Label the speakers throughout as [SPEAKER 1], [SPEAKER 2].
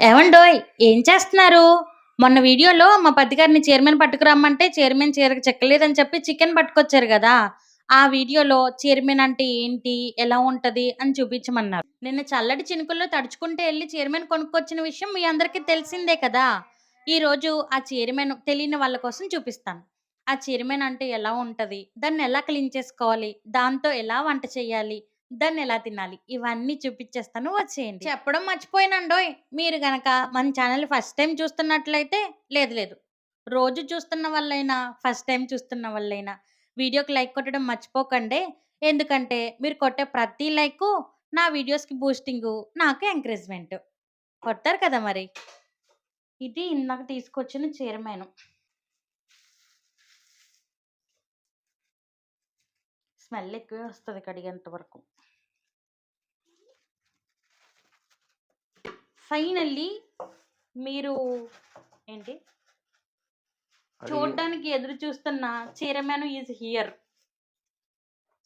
[SPEAKER 1] ఏమండోయ్ ఏం చేస్తున్నారు? మొన్న వీడియోలో మా పతి చైర్మన్ పట్టుకురమ్మంటే చైర్మన్ చీరకు చెక్కలేదని చెప్పి చికెన్ పట్టుకొచ్చారు కదా. ఆ వీడియోలో చైర్మన్ అంటే ఏంటి ఎలా ఉంటది అని చూపించమన్నారు. నిన్న చల్లటి చినుకుల్లో తడుచుకుంటే వెళ్ళి చైర్మన్ కొనుక్కొచ్చిన విషయం మీ అందరికీ తెలిసిందే కదా. ఈ రోజు ఆ చైర్మన్ తెలియని వాళ్ళ కోసం చూపిస్తాను. ఆ చైర్మన్ అంటే ఎలా ఉంటది దాన్ని ఎలా క్లీన్ చేసుకోవాలి దాంతో ఎలా వంట చేయాలి దాన్ని ఎలా తినాలి? ఇవన్నీ చూపించేస్తాను వచ్చేయండి. చెప్పడం మర్చిపోయినండోయ్. మీరు గనక మన ఛానల్ ఫస్ట్ టైం చూస్తున్నట్లయితే లేదు లేదు. రోజు చూస్తున్న వాళ్ళైనా ఫస్ట్ టైం చూస్తున్న వాళ్ళైనా వీడియోకి లైక్ కొట్టడం మర్చిపోకండి. ఎందుకంటే మీరు కొట్టే ప్రతి లైక్ నా వీడియోస్కి బూస్టింగ్ నాకు ఎంకరేజ్మెంట్. కొడతారు కదా మరి. ఇది ఇందాక తీసుకొచ్చిన చీరమేను. స్మెల్ ఎక్కువే వస్తుంది కడిగేంత వరకు. ఫైనల్లీ మీరు ఏంటి? చూడడానికి ఎదురు చూస్తున్న chairman is here.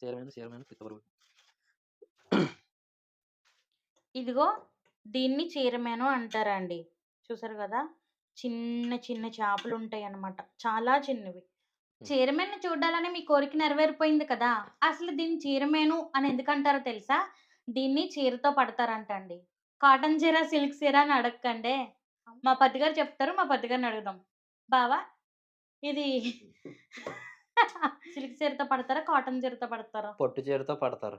[SPEAKER 2] Chairman chairman పితవరు
[SPEAKER 1] ఇదిగో దీన్ని చీరమేను అంటారండి. చూసారు కదా? చిన్న చిన్న చేపలు ఉంటాయి అన్నమాట చాలా చిన్నవి. చీరమేను చూడాలని మీ కోరిక నెరవేరిపోయింది కదా? అసలు దీన్ని చీరమేను అని ఎందుకంటారో తెలుసా? దీన్ని చీరతో పడతారంట అండి కాటన్ చీర సిల్క్ చీర అని అడగకండి. మా పతి గారు చెప్తారు మా పతి గారిని అడుగుదాం. బావా ఇది సిల్క్ చీరతో పడతారా కాటన్ చీరతో పడతారా?
[SPEAKER 2] పొట్టు చీరతో పడతారు.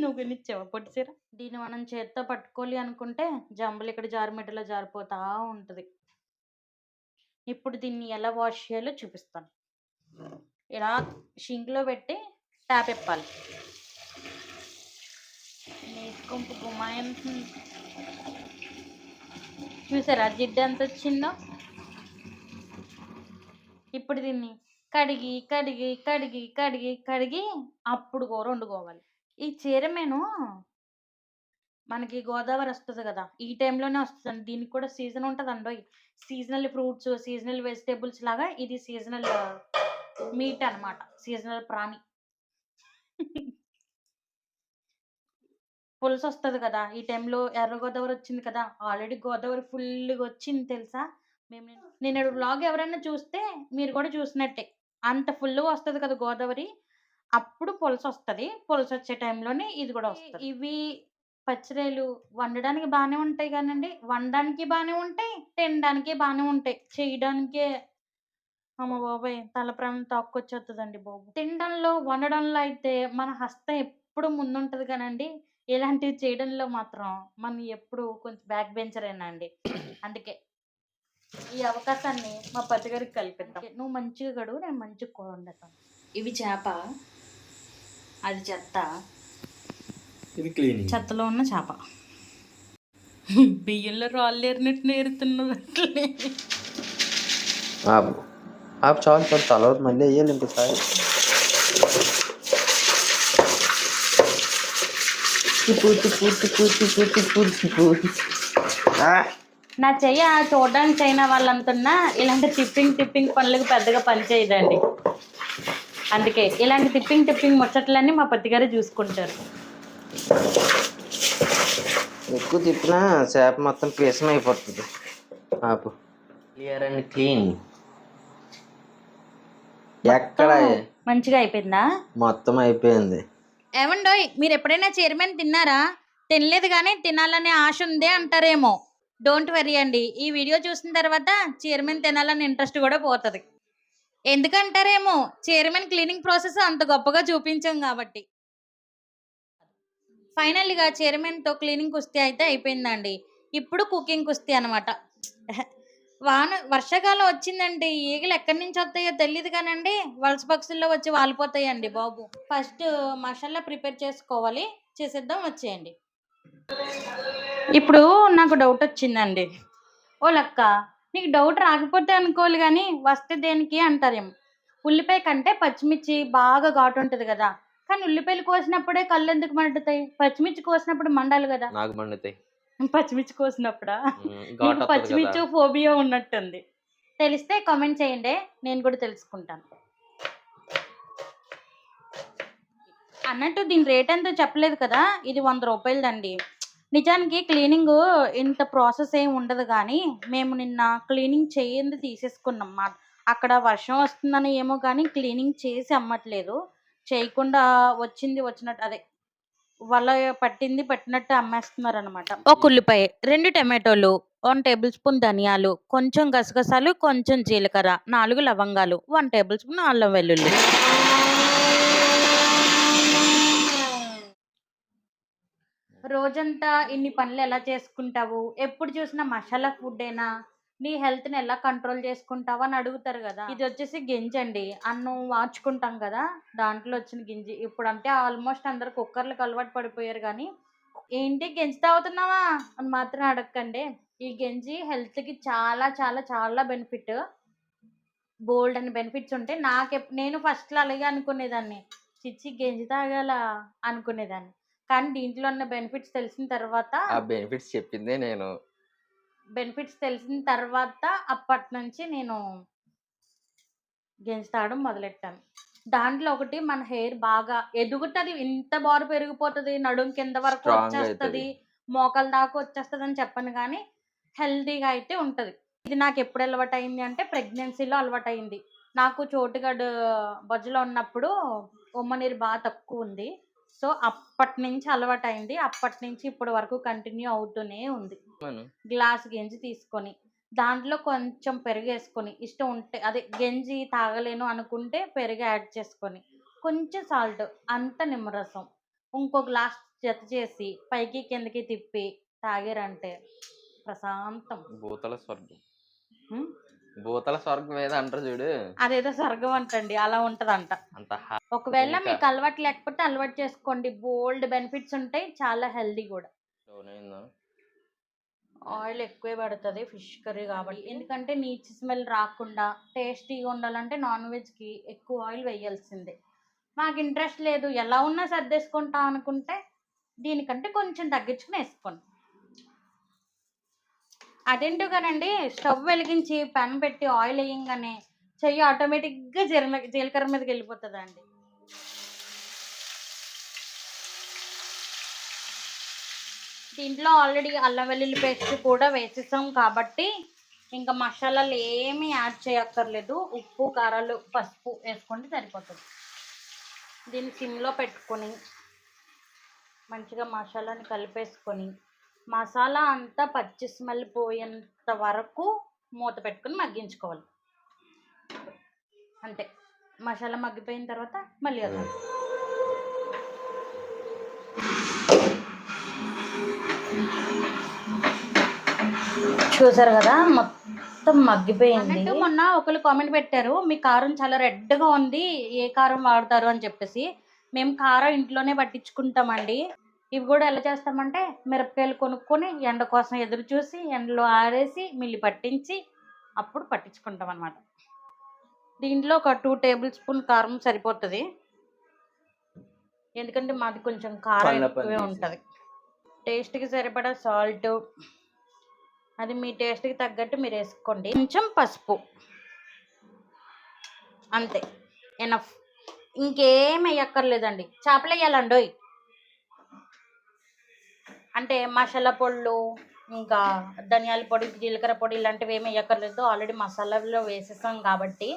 [SPEAKER 1] నువ్వు కొనిచ్చావా పొట్టి చీర? దీన్ని మనం చేత్తో పట్టుకోవాలి అనుకుంటే జంబులు ఇక్కడ జారుమిట్టలో జారిపోతా ఉంటుంది. ఇప్పుడు దీన్ని ఎలా వాష్ చేయాలో చూపిస్తాను. ఇలా షింక్లో పెట్టి ట్యాప్ ఇప్పాలి నీసుకొంపు చూసారా జిడ్డు ఎంత వచ్చిందో? ఇప్పుడు దీన్ని కడిగి కడిగి కడిగి కడిగి కడిగి అప్పుడు కూర వండుకోవాలి ఈ చీర చీరమేను మనకి గోదావరి వస్తుంది కదా ఈ టైంలోనే వస్తుంది దీనికి కూడా సీజన్ ఉంటుంది అండి సీజనల్ ఫ్రూట్స్ సీజనల్ వెజిటేబుల్స్ లాగా ఇది సీజనల్ మీట్ అన్నమాట. సీజనల్ ప్రాణి. పులుసు వస్తుంది కదా! ఈ టైంలో ఎర్ర గోదావరి వచ్చింది కదా! ఆల్రెడీ గోదావరి ఫుల్గా వచ్చింది తెలుసా? మేము నేను వ్లాగ్ ఎవరైనా చూస్తే మీరు కూడా చూసినట్టే. అంత ఫుల్ వస్తుంది కదా గోదావరి! అప్పుడు పులుసు వస్తుంది పులుసు వచ్చే టైంలోనే ఇది కూడా వస్తుంది. ఇవి పచ్చిరేలు వండడానికి బాగానే ఉంటాయి కానండి. వండడానికి బాగానే ఉంటాయి తినడానికి బాగానే ఉంటాయి. చేయడానికే అమ్మ బాబాయ్! తల ప్రాణం తాక్కొచ్చేస్తుందండి బాబు. తినడంలో వండడంలో అయితే మన హస్తం ఎప్పుడు ముందుంటది కానండి. ఇలాంటివి చేయడంలో మాత్రం మనం ఎప్పుడు కొంచెం బ్యాక్ బెంచరేనండి అందుకే ఈ అవకాశాన్ని మా పతి గారికి కల్పిద్దాం నువ్వు మంచిగా గడువు నేను మంచిగా కూర వండుతాను. ఇవి చేప అది చెత్త.
[SPEAKER 2] ఇది క్లీనింగ్.
[SPEAKER 1] చెత్తలో ఉన్న చేప. బియ్యంలో రాళ్ళు ఏరినట్టు నేరుతున్నది అట్లే.
[SPEAKER 2] ఆపు. ఆపు చాలు చాలు తర్వాత మళ్ళీ వేయాలి ఇంకోసారి పూర్తి పూర్తి పూర్తి పూర్తి పూర్తి పూర్తి
[SPEAKER 1] నా చెయ్య చూడడానికి చైనా వాళ్ళంతున్నా ఇలాంటి టిప్పింగ్ టిప్పింగ్ పనులకు పెద్దగా పని చేయదండి. అందుకే ఇలాంటి టిప్పింగ్ టిప్పింగ్ ముచ్చట్లన్నీ మా పత్తి గారు చూసుకుంటారు.
[SPEAKER 2] ఎక్కువ తిప్పినా చేప మొత్తం పీసం అయిపోతుంది. ఆపు. క్లియర్ అండ్ క్లీన్ ఎక్కడ?
[SPEAKER 1] మంచిగా అయిపోయిందా?
[SPEAKER 2] మొత్తం అయిపోయింది.
[SPEAKER 1] ఏమండోయ్ మీరు ఎప్పుడైనా చైర్మన్ తిన్నారా? తినలేదు కానీ తినాలనే ఆశ ఉందే అంటారేమో. డోంట్ వరీ అండి. ఈ వీడియో చూసిన తర్వాత చైర్మన్ తినాలని ఇంట్రెస్ట్ కూడా పోతుంది. ఎందుకంటారేమో చైర్మన్ క్లీనింగ్ ప్రాసెస్ అంత గొప్పగా చూపించాం కాబట్టి. ఫైనల్గా చైర్మన్తో క్లీనింగ్ కుస్తీ అయితే అయిపోయిందండి. ఇప్పుడు కుకింగ్ కుస్తీ అనమాట వాన వర్షాకాలం వచ్చిందండి. ఈగలు ఎక్కడి నుంచి వస్తాయో తెలియదు కానండి. వలస పక్షుల్లో వచ్చి వాలిపోతాయండి బాబు. ఫస్ట్ మసాలా ప్రిపేర్ చేసుకోవాలి. చేసేద్దాం వచ్చేయండి. ఇప్పుడు నాకు డౌట్ వచ్చిందండి. ఓ లక్క నీకు డౌట్ రాకపోతే అనుకోవాలి కానీ వస్తే దేనికి అంటారేమో. ఉల్లిపాయ కంటే పచ్చిమిర్చి బాగా ఘాటు ఉంటుంది కదా. కానీ ఉల్లిపాయలు కోసినప్పుడే కళ్ళు ఎందుకు మండుతాయి? పచ్చిమిర్చి కోసినప్పుడు మండాలి కదా.
[SPEAKER 2] నాకు మండుతాయి.
[SPEAKER 1] పచ్చిమిర్చి కోసినప్పుడా?
[SPEAKER 2] వస్తుంది
[SPEAKER 1] పచ్చిమిర్చి ఫోబియా ఉన్నట్టుంది. తెలిస్తే కామెంట్ చేయండి. నేను కూడా తెలుసుకుంటాను. అన్నట్టు దీని రేట్ ఎంతో చెప్పలేదు కదా? ఇది వంద రూపాయలదండి. నిజానికి క్లీనింగు ఇంత ప్రాసెస్ ఏమి ఉండదు గానీ, మేము నిన్న క్లీనింగ్ చెయ్యంది తీసేసుకున్నాం. మాట. అక్కడ వర్షం వస్తుందని ఏమో గానీ క్లీనింగ్ చేసి అమ్మట్లేదు. చేయకుండా వచ్చింది వచ్చినట్టు అదే వల పట్టింది పట్టినట్టు అమ్మేస్తున్నారనమాట. ఒక ఉల్లిపాయ, 2 టమాటోలు, 1 టేబుల్ స్పూన్ ధనియాలు, కొంచెం గసగసాలు, కొంచెం జీలకర్ర, 4 లవంగాలు, 1 టేబుల్ స్పూన్ అల్లం వెల్లుల్లి. రోజంతా ఇన్ని పనులు ఎలా చేసుకుంటావు? ఎప్పుడు చూసినా మసాలా ఫుడ్డేనా? నీ హెల్త్‌ని ఎలా కంట్రోల్ చేసుకుంటావు అని అడుగుతారు గదా! ఇదొచ్చేసి గింజండి. అన్నం వార్చుకుంటాం గదా! దాంట్లో వచ్చిన గింజ. ఇప్పుడంటే ఆల్మోస్ట్ అందరూ కుక్కర్‌లకి అలవాటు పడిపోయారు గానీ, ఏంటి గంజి తాగుతున్నావా? అని మాత్రం అడగకండి. ఈ గంజి హెల్త్‌కి చాలా చాలా చాలా బెనిఫిట్. బోలెడన్ని బెనిఫిట్స్ ఉంటాయి. నాకెప్ నేను ఫస్ట్‌లో అలాగే అనుకునేదాన్ని. ఛీ! గంజి తాగాలా అనుకునేదాన్ని. కానీ దీంట్లో ఉన్న బెనిఫిట్స్ తెలిసిన తర్వాత
[SPEAKER 2] ఆ బెనిఫిట్స్ చెప్పిందే నేను.
[SPEAKER 1] బెనిఫిట్స్ తెలిసిన తర్వాత అప్పటినుంచి నేను గంజి తాగడం మొదలెట్టాను. దాంట్లో ఒకటి మన హెయిర్ బాగా ఎదుగుతది. ఇంత బారు పెరిగిపోతది. నడుం కింద వరకు వచ్చేస్తది. మోకాళ్ళ దాకా వచ్చేస్తదని చెప్పను గానీ, హెల్తీగా అయితే ఉంటది. ఇది నాకెప్పుడు అలవాటయింది అంటే ప్రెగ్నెన్సీలో అలవాటయింది. నాకు చోటుగడు బొజ్జలో ఉన్నప్పుడు ఉమ్మ నీరు బా తక్కువుంది. సో, అప్పటినుంచి అలవాటయింది. అప్పటినుంచి ఇప్పటి వరకు కంటిన్యూ అవుతూనే ఉంది. గ్లాస్ గంజి తీసుకొని, దాంట్లో కొంచెం పెరుగేసుకొని, ఇష్టం ఉంటే అదే గంజి తాగలేను అనుకుంటే పెరుగు యాడ్ చేసుకొని, కొంచెం సాల్ట్, అంత నిమ్మరసం, ఇంకో గ్లాస్ జత చేసి పైకి కిందకి తిప్పి తాగారంటే ప్రశాంతం.
[SPEAKER 2] భూతల స్వర్గం. భూతల స్వర్గం ఏదో అంటారు చూడు.
[SPEAKER 1] అదేదో స్వర్గం అంటండి. అలా ఉంటదంట.
[SPEAKER 2] అంత హా
[SPEAKER 1] ఒకవేళ మీకు అలవాటు లేకపోతే అలవాటు చేసుకోండి. బోలెడు బెనిఫిట్స్ ఉంటాయి. చాలా.
[SPEAKER 2] డౌన్ అయిందా?
[SPEAKER 1] ఆయిల్ ఎక్కువే పడతది ఫిష్ కర్రీ కాబట్టి. ఎందుకంటే నీచు స్మెల్ రాకుండా టేస్టీగా ఉండాలంటే నాన్ వెజ్‌కి ఎక్కువ ఆయిల్ వేయాల్సిందే. మాకు ఇంట్రెస్ట్ లేదు. ఎలా ఉన్నా సర్దేసుకుంటాం అనుకుంటే దీనికంటే కొంచెం తగ్గించుకొని ఏసుకోండి. అదేంటో స్టవ్ వెలిగించి పెన్ పెట్టి ఆయిల్ వేయంగానే చెయ్యి ఆటోమేటిక్‌గా జీల జీలకర్ర మీదకెళ్ళిపోతదండి. దీంట్లో ఆల్రెడీ అల్లం వెల్లుల్లి పేస్ట్ కూడా వేసేసాం కాబట్టి, ఇంకా మసాలాలు ఏమి యాడ్ చేయక్కర్లేదు. ఉప్పు, కారాలు, పసుపు వేసుకుంటే సరిపోతుంది దీన్ని సిమ్‌లో పెట్టుకొని మంచిగా మసాలాని కలిపేసుకొని, మసాలా అంతా పచ్చి స్మెల్ పోయేంత వరకు మూత పెట్టుకొని మగ్గించుకోవాలి. అంతే. మసాలా మగ్గిపోయిన తర్వాత మళ్ళీ వద్దాం చూసారు కదా మొత్తం మగ్గిపోయింది. మొన్న ఒకరు కామెంట్ పెట్టారు. మీ కారం చాలా రెడ్‌గా ఉంది. ఏ కారం వాడతారు అని చెప్పేసి. మేము కారం ఇంట్లోనే పట్టించుకుంటామండి. ఇవి గూడా ఎలా చేస్తామంటే మిరపకాయలు కొనుక్కొని ఎండ కోసం ఎదురు చూసి, ఎండలో ఆరేసి, మిల్లి పట్టించి అప్పుడు పట్టించుకుంటామనమాట. దీంట్లో ఒక 2 టేబుల్ స్పూన్ కారం సరిపోతది. ఎందుకంటే మాది కొంచెం కారం ఎక్కువే. ఉంటది. టేస్ట్‌కి సరిపడా సాల్టు అది మీ టేస్ట్‌కి తగ్గట్టు మీరేసుకోండి. కొంచెం పసుపు. అంతే. ఎనఫ్. ఇంకేం ఎయ్యక్కర్లేదండి. చేపలెయ్యాలండోయ్! అంటే మసాలా పొడులు, ఇంకా ధనియాల పొడి, జీలకర్ర పొడి ఇలాంటివి ఏమి వేయక్కర్లేదు ఆల్రెడీ మసాలాలో వేసేసాం కాబట్టి,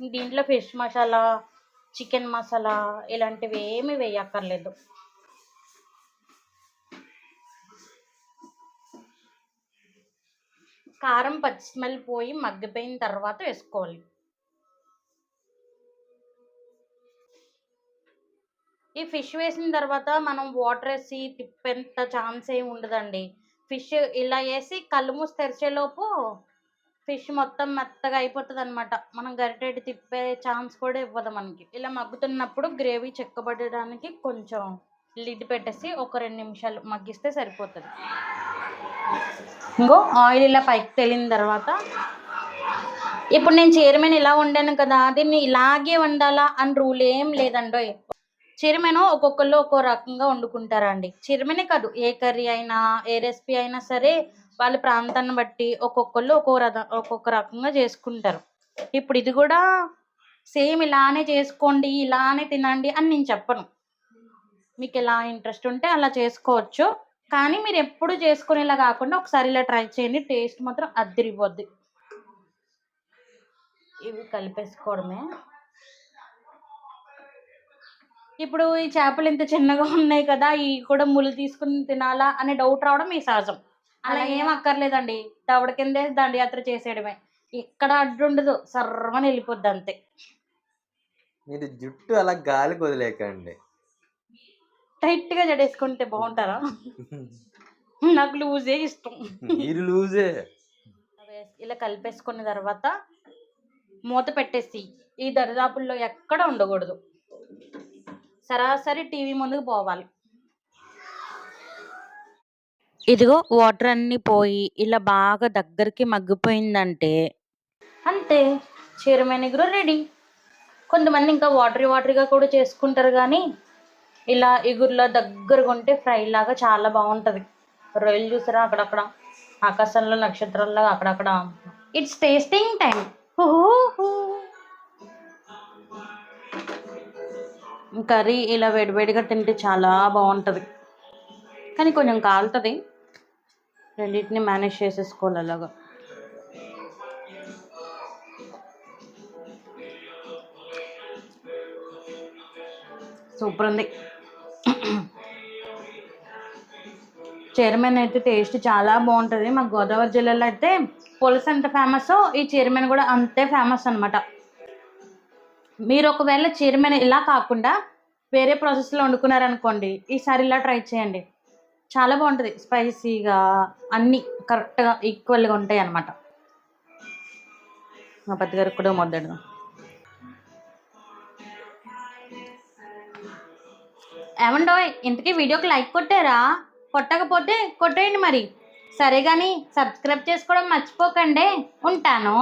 [SPEAKER 1] దీంట్లో ఫిష్ మసాలా, చికెన్ మసాలా ఇలాంటివి ఏమి వేయక్కర్లేదు. కారం పచ్చి స్మెల్ పోయి మగ్గిపోయిన తర్వాత వేసుకోవాలి. ఈ ఫిష్ వేసిన తర్వాత మనం వాటర్ వేసి తిప్పేంత ఛాన్స్ ఏమి ఉండదండి. ఫిష్ ఇలా వేసి కళ్ళు మూసి తెరిచేలోపు ఫిష్ మొత్తం మెత్తగా అయిపోతుంది అనమాట మనం గరిటెడి తిప్పే ఛాన్స్ కూడా ఇవ్వదు మనకి. ఇలా మగ్గుతున్నప్పుడు గ్రేవీ చెక్కబడడానికి కొంచెం లిడ్ పెట్టేసి ఒక రెండు నిమిషాలు మగ్గిస్తే సరిపోతుంది ఇంకో ఆయిల్ ఇలా పైకి తేలిన తర్వాత ఇప్పుడు నేను చీరమైన ఇలా వండాను కదా! దీన్ని ఇలాగే వండాలా అని రూల్ ఏం లేదండోయ్! చిరుమెను ఒక్కొక్కళ్ళు ఒక్కో రకంగా వండుకుంటారండి. చీరమీనే కాదు ఏ కర్రీ అయినా, ఏ రెసిపీ అయినా సరే వాళ్ళ ప్రాంతాన్ని బట్టి ఒక్కొక్కళ్ళు ఒక్కో రద ఒక్కొక్క రకంగా చేసుకుంటారు. ఇప్పుడు ఇది కూడా సేమ్ ఇలానే చేసుకోండి, ఇలానే తినండి అని నేను చెప్పను. మీకు ఎలా ఇంట్రెస్ట్ ఉంటే అలా చేసుకోవచ్చు. కానీ మీరు ఎప్పుడు చేసుకునేలా కాకుండా ఒకసారి ఇలా ట్రై చేయండి టేస్ట్ మాత్రం అద్దరిపోద్ది ఇవి కలిపేసుకోవడమే ఇప్పుడు ఈ చేపలు ఇంత చిన్నగా ఉన్నాయి కదా ఇవి కూడా ముళ్ళు తీసుకుని తినాలా అనే డౌట్ రావడం మీ సహజం. అలా ఏం అక్కర్లేదండి. దవడ కిందే దండయాత్ర చేసేయడమే. ఇక్కడ అడ్డు ఉండదు సర్వని వెళ్ళిపోద్ది అంతే.
[SPEAKER 2] మీరు జుట్టు అలా గాలికి వదిలేకండి
[SPEAKER 1] టైట్గా జడేసుకుంటే బాగుంటారా? నాకు లూజే ఇష్టం.
[SPEAKER 2] మీరు లూజే.
[SPEAKER 1] ఇలా కలిపేసుకున్న తర్వాత మూత పెట్టేసి ఈ దరిదాపుల్లో ఎక్కడ ఉండకూడదు. సరాసరి టీవీ ముందుకు పోవాలి. ఇదిగో వాటర్ అన్నీ పోయి ఇలా బాగా దగ్గరికి మగ్గిపోయిందంటే. అంతే చీరమైన ఎగురు రెడీ. కొంతమంది ఇంకా వాటరీ వాటరీగా కూడా చేసుకుంటారు కానీ ఇలా ఎగురులో దగ్గరగా ఉంటే ఫ్రై లాగా చాలా బాగుంటుంది. రొయ్యలు చూసారా అక్కడక్కడ ఆకాశంలో నక్షత్రాల్లో అక్కడక్కడ. ఇట్స్ టేస్టింగ్ టైం కర్రీ ఇలా వేడివేడిగా తింటే చాలా బాగుంటుంది. కానీ కొంచెం కాలుతుంది. రెండింటిని మేనేజ్ చేసేసుకోవాలి అలాగా. సూపర్ ఉంది. చైర్మన్ అయితే టేస్ట్ చాలా బాగుంటుంది. మా గోదావరి జిల్లాలో అయితే పులస ఎంత ఫేమస్ ఈ చైర్మన్ కూడా అంతే ఫేమస్ అన్నమాట. మీరు ఒకవేళ చీరమైన ఇలా కాకుండా వేరే ప్రాసెస్లో వండుకున్నారనుకోండి ఈసారి ఇలా ట్రై చేయండి. చాలా బాగుంటుంది. స్పైసీగా అన్నీ కరెక్ట్గా ఈక్వల్గా ఉంటాయి అన్నమాట మా పెద్దగారు కూడా మొద్దడు ఏమండో ఇంతకీ వీడియోకి లైక్ కొట్టారా? కొట్టకపోతే కొట్టేయండి మరి. సరే కానీ సబ్స్క్రైబ్ చేసుకోవడం మర్చిపోకండి. ఉంటాను.